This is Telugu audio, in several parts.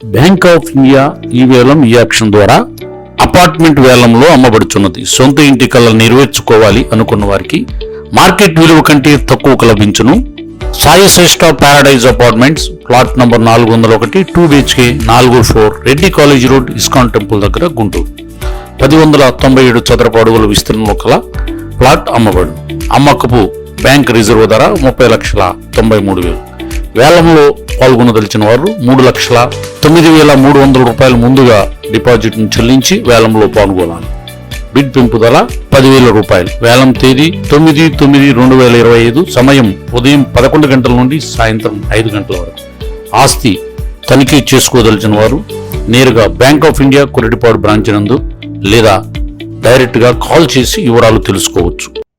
బ్యాంక్ ఆఫ్ ఇండియా ఈ వేలం ఈ యాక్షన్ ద్వారా అపార్ట్మెంట్ వేలంలో అమ్మబడుచున్నది. సొంత ఇంటి కళ నెరవేర్చుకోవాలి అనుకున్న వారికి మార్కెట్ విలువ కంటే తక్కువకు లభించును Sai Shreshta apartments plot number నాలుగు వందల ఒకటి టూ బిహెచ్కే నాలుగు four Reddy college road ISKCON temple దగ్గర గుంటూరు. పది వందల తొంభై ఏడు చదరపు అడుగుల విస్తీర్ణంలో కల ప్లాట్ అమ్మబడు అమ్మకపు బ్యాంక్ రిజర్వ్ ధర ముప్పై లక్షల తొంభై మూడు వేలు. వేలంలో పాల్గొనదలిచిన వారు మూడు లక్షల తొమ్మిది వేల మూడు వందల రూపాయలు ముందుగా డిపాజిట్ను చెల్లించి వేలంలో పాల్గొనాలి. బిడ్ పెంపుదల పదివేల రూపాయలు. వేలం తేదీ తొమ్మిది తొమ్మిది రెండు వేల ఇరవై ఐదు సమయం ఉదయం పదకొండు గంటల నుండి సాయంత్రం ఐదు గంటల వరకు. ఆస్తి తనిఖీ చేసుకోదలిచిన వారు నేరుగా bank of India Koratipadu branch నందు లేదా డైరెక్ట్గా కాల్ చేసి వివరాలు తెలుసుకోవచ్చు.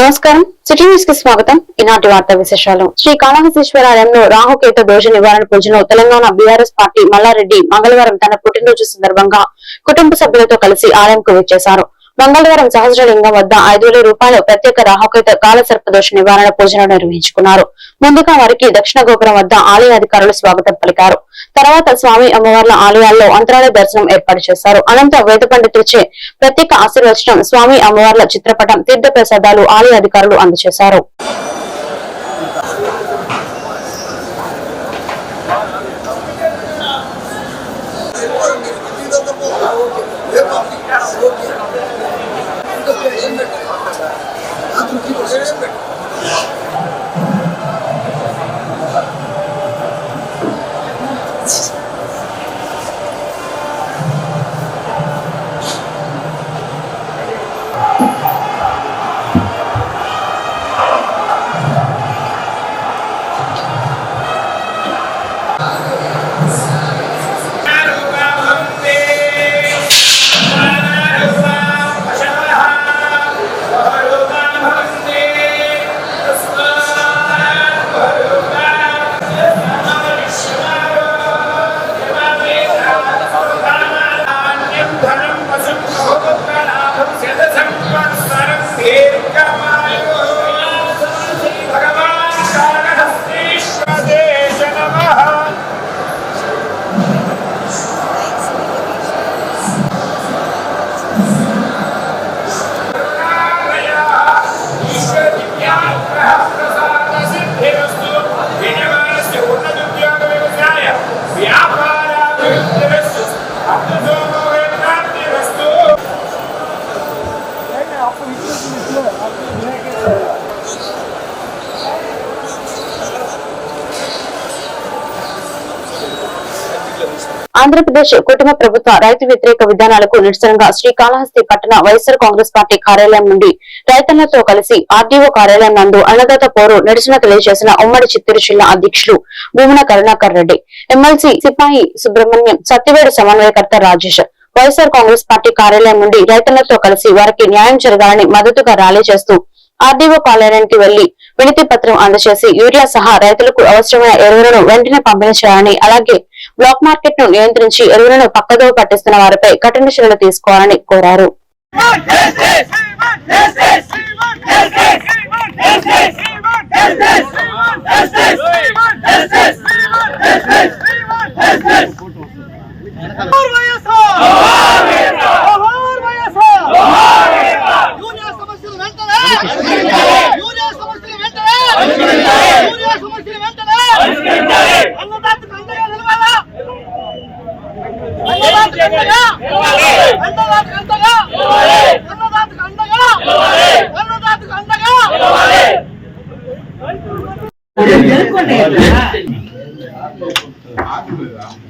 నమస్కారం. సిటీ న్యూస్కి స్వాగతం. ఈనాటి వార్తా విశేషాలు. శ్రీ కాళహస్తీశ్వరాలయంలో రాహుకేతు దోష నివారణ పూజను తెలంగాణ బీఆర్ఎస్ పార్టీ మల్లారెడ్డి మంగళవారం తన పుట్టినరోజు సందర్భంగా కుటుంబ సభ్యులతో కలిసి ఆలయంకు వచ్చేశారు. మంగళవారం సహస్రలింగం వద్ద ఐదు వేల రూపాయలు ప్రత్యేక రాహుకేత కాలసర్ప దోష నివారణ పూజలు నిర్వహించుకున్నారు. ముందుగా వారికి దక్షిణ గోపురం వద్ద ఆలయ అధికారులు స్వాగతం పలికారు. తర్వాత స్వామి అమ్మవార్ల ఆలయాల్లో అంతరాలయ దర్శనం ఏర్పాటు చేశారు. అనంతరం వేద పండితులచే ప్రత్యేక ఆశీర్వచనం స్వామి అమ్మవార్ల చిత్రపటం తీర్థ ప్రసాదాలు ఆలయ అధికారులు అందజేశారు. ఆంధ్రప్రదేశ్ కుటుంబ ప్రభుత్వ రైతు వ్యతిరేక విధానాలకు నిరసనగా శ్రీకాళహస్తి పట్టణ వైఎస్ఆర్ కాంగ్రెస్ పార్టీ కార్యాలయం నుండి రైతన్నతో కలిసి ఆర్డీఓ కార్యాలయం నందు అన్నదాత పోరు నిరసన తెలియజేసిన ఉమ్మడి చిత్తూరు జిల్లా అధ్యక్షులు భూమన కరుణాకర్ రెడ్డి ఎమ్మెల్సీ సిపాయి సుబ్రహ్మణ్యం సత్యవేడు సమన్వయకర్త రాజేష్. వైఎస్ఆర్ కాంగ్రెస్ పార్టీ కార్యాలయం నుండి రైతన్నతో కలిసి వారికి న్యాయం జరగాలని మద్దతుగా ర్యాలీ చేస్తూ ఆర్డీఓ కార్యాలయానికి వెళ్ళి వినతి పత్రం అందజేసి యూరియా సహా రైతులకు అవసరమైన ఎరువులను వెంటనే పంపిణీ చేయాలని అలాగే బ్లాక్ మార్కెట్ను నియంత్రించి ఎరువులను పక్కదో పట్టిస్తున్న వారిపై కఠిన చర్యలు తీసుకోవాలని కోరారు వైఎస్ఆర్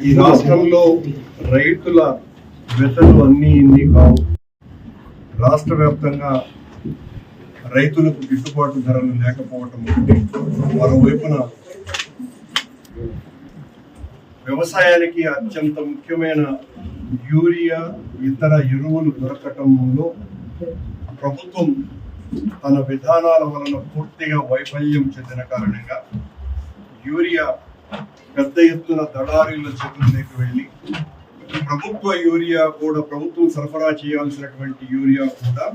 ఈ రాష్ట్రంలో రైతుల వ్యతలు అన్ని ఇన్ని కావు. రాష్ట్ర వ్యాప్తంగా రైతులకు గిట్టుబాటు ధరలు లేకపోవటం ఒకటి. మరోవైపున వ్యవసాయానికి అత్యంత ముఖ్యమైన యూరియా ఇతర ఎరువులు దొరకటంలో ప్రభుత్వం తన విధానాల వలన పూర్తిగా వైఫల్యం చెందిన కారణంగా యూరియా పెద్ద ఎత్తున దళారీల చేతుల్లోకి వెళ్ళి ప్రభుత్వ యూరియా కూడా ప్రభుత్వం సరఫరా చేయాల్సినటువంటి యూరియా కూడా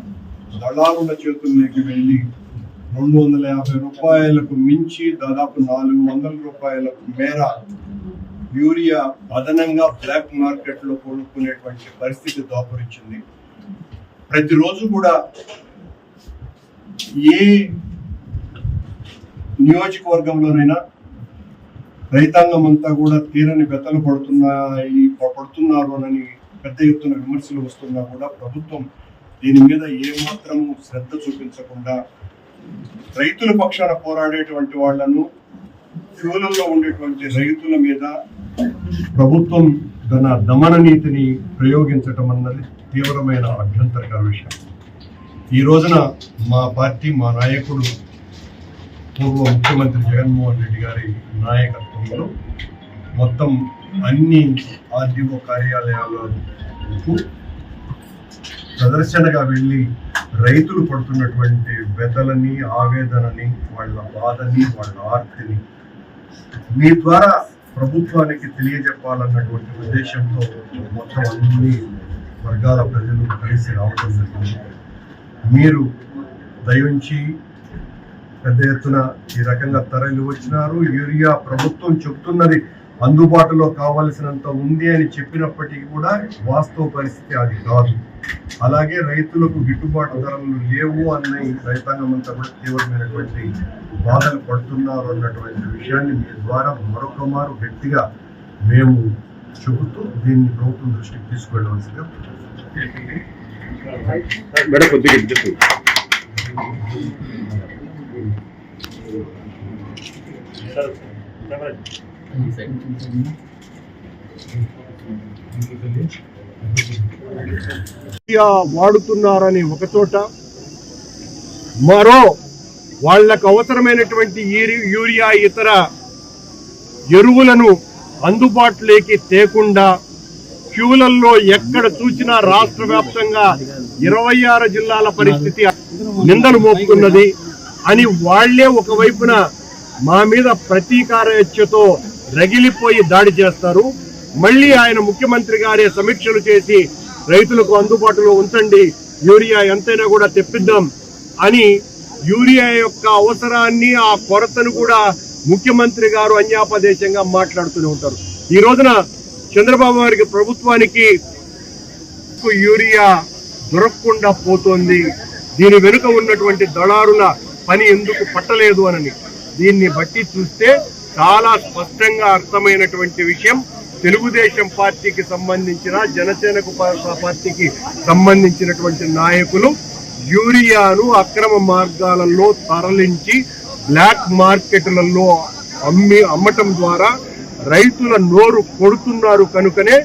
దళారుల చేతుల్లోకి వెళ్ళి రెండు వందల యాభై రూపాయలకు మించి దాదాపు నాలుగు వందల రూపాయలకు మేర యూరియా అదనంగా బ్లాక్ మార్కెట్లో కొనుక్కునేటువంటి పరిస్థితి దాపురించింది. ప్రతిరోజు కూడా ఏ నియోజకవర్గంలోనైనా రైతాంగం అంతా కూడా తీరని బెత్తలు పడుతున్నాయి పడుతున్నారు అని పెద్ద ఎత్తున విమర్శలు వస్తున్నా కూడా ప్రభుత్వం దీని మీద ఏమాత్రము శ్రద్ధ చూపించకుండా రైతుల పక్షాన పోరాడేటువంటి వాళ్ళను ఫ్యూలలో ఉండేటువంటి రైతుల మీద ప్రభుత్వం తన దమన నీతిని ప్రయోగించటం అన్నది తీవ్రమైన అభ్యంతరకర విషయం. ఈ రోజున మా పార్టీ మా నాయకుడు పూర్వ ముఖ్యమంత్రి జగన్మోహన్ రెడ్డి గారి నాయకత్వంలో మొత్తం అన్ని ఆర్డీఓ కార్యాలయాలకు ప్రదర్శనగా వెళ్ళి రైతులు పడుతున్నటువంటి వ్యతలని ఆవేదనని వాళ్ళ బాధని వాళ్ళ ఆర్తిని మీ ద్వారా ప్రభుత్వానికి తెలియజెప్పాలన్నటువంటి ఉద్దేశంతో మొత్తం అన్ని వర్గాల ప్రజలు కలిసి రావడం జరిగింది. మీరు దయించి పెద్ద ఎత్తున ఈ రకంగా తరలి వచ్చినారు యూరియా ప్రభుత్వం చెప్తున్నది అందుబాటులో కావలసినంత ఉంది అని చెప్పినప్పటికీ కూడా వాస్తవ పరిస్థితి అది కాదు. అలాగే రైతులకు గిట్టుబాటు ధరలు లేవు అన్న ఈ రైతాంగం అంతా కూడా తీవ్రమైనటువంటి బాధలు పడుతున్నారు అన్నటువంటి విషయాన్ని మీ ద్వారా మరొక మారు గట్టిగా మేము చెబుతూ దీన్ని ప్రభుత్వం దృష్టికి తీసుకెళ్ళవలసిందిగా మేడం కొద్దిగా యూరియా వాడుతున్నారని ఒక చోట మరో వాళ్ళకు అవసరమైనటువంటి యూరియా ఇతర ఎరువులను అందుబాటులోకి తేకుండా క్యూలల్లో ఎక్కడ చూసినా రాష్ట్ర వ్యాప్తంగా ఇరవై ఆరు జిల్లాల పరిస్థితి నిందలు మోపుతున్నది అని వాళ్ళే ఒకవైపున మా మీద ప్రతీకార హత్యతో రగిలిపోయి దాడి చేస్తారు. మళ్ళీ ఆయన ముఖ్యమంత్రి గారే సమీక్షలు చేసి రైతులకు అందుబాటులో ఉంచండి యూరియా ఎంతైనా కూడా తెప్పిద్దాం అని యూరియా యొక్క అవసరాన్ని ఆ కొరతను కూడా ముఖ్యమంత్రి గారు అన్యాపదేశంగా మాట్లాడుతూనే ఉంటారు. ఈ రోజున చంద్రబాబు గారికి ప్రభుత్వానికి యూరియా దొరకకుండా పోతోంది. దీని వెనుక ఉన్నటువంటి దళారుల పని ఎందుకు పట్టలేదు అని దీన్ని బట్టి చూస్తే చాలా స్పష్టంగా అర్థమైనటువంటి విషయం. తెలుగుదేశం పార్టీకి సంబంధించిన జనసేనకు పార్టీకి సంబంధించినటువంటి నాయకులు యూరియాను అక్రమ మార్గాలలో తరలించి బ్లాక్ మార్కెట్లలో అమ్మి అమ్మటం ద్వారా రైతుల నోరు కొడుతున్నారు కనుకనే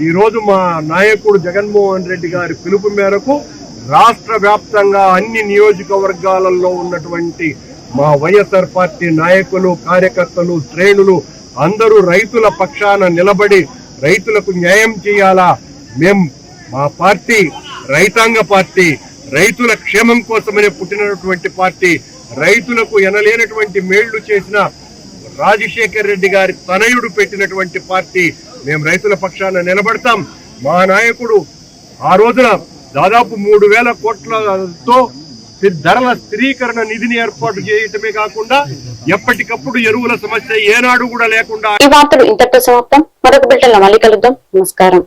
ఈరోజు మా నాయకుడు జగన్మోహన్ రెడ్డి గారి పిలుపు మేరకు రాష్ట్ర వ్యాప్తంగా అన్ని నియోజకవర్గాలలో ఉన్నటువంటి మా వైఎస్ఆర్ పార్టీ నాయకులు కార్యకర్తలు శ్రేణులు అందరూ రైతుల పక్షాన నిలబడి రైతులకు న్యాయం చేయాలా? మేం మా పార్టీ రైతాంగ పార్టీ రైతుల క్షేమం కోసమనే పుట్టినటువంటి పార్టీ రైతులకు ఎనలేనటువంటి మేళ్ళు చేసిన రాజశేఖర్ రెడ్డి గారి తనయుడు పెట్టినటువంటి పార్టీ మేము రైతుల పక్షాన నిలబడతాం. మా నాయకుడు ఆ రోజున దాదాపు మూడు వేల కోట్లతో ధరల స్థిరీకరణ నిధిని ఏర్పాటు చేయటమే కాకుండా ఎప్పటికప్పుడు ఎరువుల సమస్య ఏనాడు కూడా లేకుండా ఈ వార్తలు ఇంతటితో సమాప్తం. మరొక బిల్టన్లో మళ్ళీ కలుద్దాం. నమస్కారం.